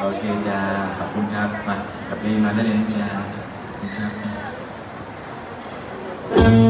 โอเคจ้าขอบคุณครับ มากับเพลงมาได้เลยนะจ้าขอบคุณครับ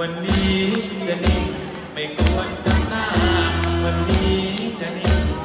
วันนี้จะนิ่งไม่ควรทำหน้า วันนี้จะนิ่ง